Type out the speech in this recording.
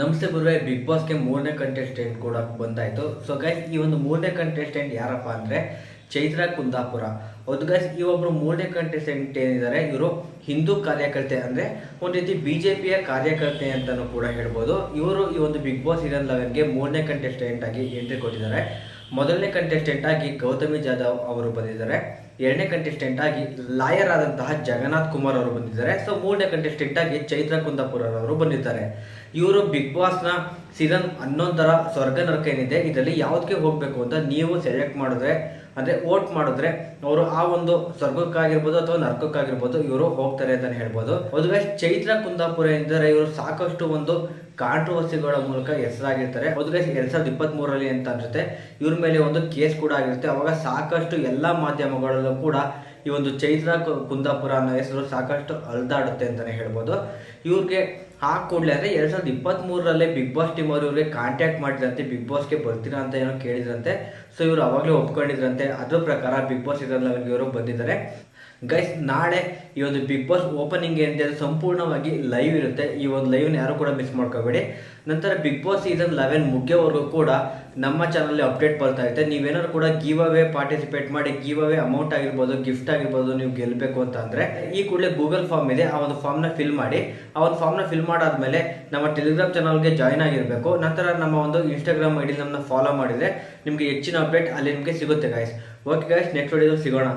ನಮಸ್ತೆ ಗುರುವೆ ಬಿಗ್ ಬಾಸ್ಗೆ ಮೂರನೇ ಕಂಟೆಸ್ಟೆಂಟ್ ಕೂಡ ಬಂದಾಯಿತು. ಸೊ ಗೈಸ್ ಈ ಒಂದು ಮೂರನೇ ಕಂಟೆಸ್ಟೆಂಟ್ ಯಾರಪ್ಪ ಅಂದರೆ ಚೈತ್ರ ಕುಂದಾಪುರ. ಹೌದು ಗೈಸ್ ಈ ಒಬ್ಬರು ಮೂರನೇ ಕಂಟೆಸ್ಟೆಂಟ್ ಏನಿದ್ದಾರೆ, ಇವರು ಹಿಂದೂ ಕಾರ್ಯಕರ್ತೆ ಅಂದರೆ ಒಂದು ರೀತಿ ಬಿ ಜೆ ಪಿಯ ಕಾರ್ಯಕರ್ತೆ ಅಂತಲೂ ಕೂಡ ಹೇಳ್ಬೋದು. ಇವರು ಈ ಒಂದು ಬಿಗ್ ಬಾಸ್ ಸೀಸನ್ ಲೆವೆನ್ಗೆ ಮೂರನೇ ಕಂಟೆಸ್ಟೆಂಟ್ ಆಗಿ ಎಂಟ್ರಿ ಕೊಟ್ಟಿದ್ದಾರೆ. ಮೊದಲನೇ ಕಂಟೆಸ್ಟೆಂಟ್ ಆಗಿ ಗೌತಮಿ ಜಾಧವ್ ಅವರು ಬಂದಿದ್ದಾರೆ. ಎರಡನೇ ಕಂಟೆಸ್ಟೆಂಟ್ ಆಗಿ ಲಾಯರ್ ಆದಂತಹ ಜಗನ್ನಾಥ್ ಕುಮಾರ್ ಅವರು ಬಂದಿದ್ದಾರೆ. ಸೊ ಮೂರನೇ ಕಂಟೆಸ್ಟೆಂಟ್ ಆಗಿ ಚೈತ್ರ ಕುಂದಾಪುರ ಅವರು ಬಂದಿದ್ದಾರೆ. ಇವರು ಬಿಗ್ ಬಾಸ್ನ ಸೀಸನ್ ಹನ್ನೊಂದರ ಸ್ವರ್ಗ ನರಕ ಏನಿದೆ, ಇದರಲ್ಲಿ ಯಾವುದಕ್ಕೆ ಹೋಗಬೇಕು ಅಂತ ನೀವು ಸೆಲೆಕ್ಟ್ ಮಾಡಿದ್ರೆ ಅಂದರೆ ವೋಟ್ ಮಾಡಿದ್ರೆ ಅವರು ಆ ಒಂದು ಸ್ವರ್ಗಕ್ಕಾಗಿರ್ಬೋದು ಅಥವಾ ನರ್ಕಕ್ಕಾಗಿರ್ಬೋದು ಇವರು ಹೋಗ್ತಾರೆ ಅಂತಲೇ ಹೇಳ್ಬೋದು. ಮದುವೆ ಚೈತ್ರ ಕುಂದಾಪುರ ಎಂದರೆ ಇವರು ಸಾಕಷ್ಟು ಒಂದು ಕಾಂಟ್ರವರ್ಸಿಗಳ ಮೂಲಕ ಹೆಸರಾಗಿರ್ತಾರೆ. ಮದುವೆ ಎರಡ್ ಸಾವಿರದ ಇಪ್ಪತ್ತ್ ಮೂರರಲ್ಲಿ ಅಂತ ಅನ್ಸುತ್ತೆ. ಇವ್ರ ಮೇಲೆ ಒಂದು ಕೇಸ್ ಕೂಡ ಆಗಿರುತ್ತೆ. ಅವಾಗ ಸಾಕಷ್ಟು ಎಲ್ಲ ಮಾಧ್ಯಮಗಳಲ್ಲೂ ಕೂಡ ಈ ಒಂದು ಚೈತ್ರ ಕುಂದಾಪುರ ಅನ್ನೋ ಹೆಸರು ಸಾಕಷ್ಟು ಅಲ್ದಾಡುತ್ತೆ ಅಂತಲೇ ಹೇಳ್ಬೋದು. ಇವ್ರಿಗೆ ಆ ಕೂಡಲೇ ಅಂದರೆ ಎರಡು ಸಾವಿರದ ಇಪ್ಪತ್ತ್ಮೂರರಲ್ಲೇ ಬಿಗ್ ಬಾಸ್ ಟೀಮ್ ಅವರು ಇವ್ರಿಗೆ ಕಾಂಟ್ಯಾಕ್ಟ್ ಮಾಡಿದ್ರಂತೆ ಬಿಗ್ ಬಾಸ್ಗೆ ಬರ್ತೀರಾ ಅಂತ ಏನೋ ಕೇಳಿದ್ರಂತೆ. ಸೊ ಇವರು ಅವಾಗಲೇ ಒಪ್ಕೊಂಡಿದ್ರಂತೆ. ಅದ್ರ ಪ್ರಕಾರ ಬಿಗ್ ಬಾಸ್ ಇದರಲ್ಲಿ ಅವ್ರಿಗೆ ಇವರು ಬಂದಿದ್ದಾರೆ. ಗೈಸ್ ನಾಳೆ ಈ ಒಂದು ಬಿಗ್ ಬಾಸ್ ಓಪನಿಂಗ್ ಅದು ಸಂಪೂರ್ಣವಾಗಿ ಲೈವ್ ಇರುತ್ತೆ. ಈ ಒಂದು ಲೈವ್ನ ಯಾರು ಕೂಡ ಮಿಸ್ ಮಾಡ್ಕೋಬೇಡಿ. ನಂತರ ಬಿಗ್ ಬಾಸ್ ಸೀಸನ್ ಲೆವೆನ್ ಮುಗಿಯೋವರೆಗೂ ಕೂಡ ನಮ್ಮ ಚಾನಲ್ಲಿ ಅಪ್ಡೇಟ್ ಬರ್ತಾ ಇರುತ್ತೆ. ನೀವೇನಾದ್ರು ಕೂಡ ಗಿವ್ ಅವೇ ಪಾರ್ಟಿಸಿಪೇಟ್ ಮಾಡಿ ಗೀವ್ ಅವೇ ಅಮೌಂಟ್ ಆಗಿರ್ಬೋದು ಗಿಫ್ಟ್ ಆಗಿರ್ಬೋದು, ನೀವು ಗೆಲ್ಲಬೇಕು ಅಂತ ಅಂದರೆ ಈ ಕೂಡಲೇ ಗೂಗಲ್ ಫಾರ್ಮ್ ಇದೆ. ಆ ಒಂದು ಫಾರ್ಮ್ನ ಫಿಲ್ ಮಾಡಿ. ಆ ಒಂದು ಫಾರ್ಮ್ನ ಫಿಲ್ ಮಾಡಾದ್ಮೇಲೆ ನಮ್ಮ ಟೆಲಿಗ್ರಾಮ್ ಚಾನಲ್ಗೆ ಜಾಯ್ನ್ ಆಗಿರಬೇಕು. ನಂತರ ನಮ್ಮ ಒಂದು ಇನ್ಸ್ಟಾಗ್ರಾಮ್ ಐ ಡಿ ನಮ್ಮನ್ನ ಫಾಲೋ ಮಾಡಿದರೆ ನಿಮಗೆ ಹೆಚ್ಚಿನ ಅಪ್ಡೇಟ್ ಅಲ್ಲಿ ನಿಮಗೆ ಸಿಗುತ್ತೆ ಗಾಯ್ಸ್ ಓಕೆ ಗಾಯ್ಸ್ ನೆಕ್ಸ್ಟ್ ವಿಡಿಯೋದಲ್ಲಿ ಸಿಗೋಣ.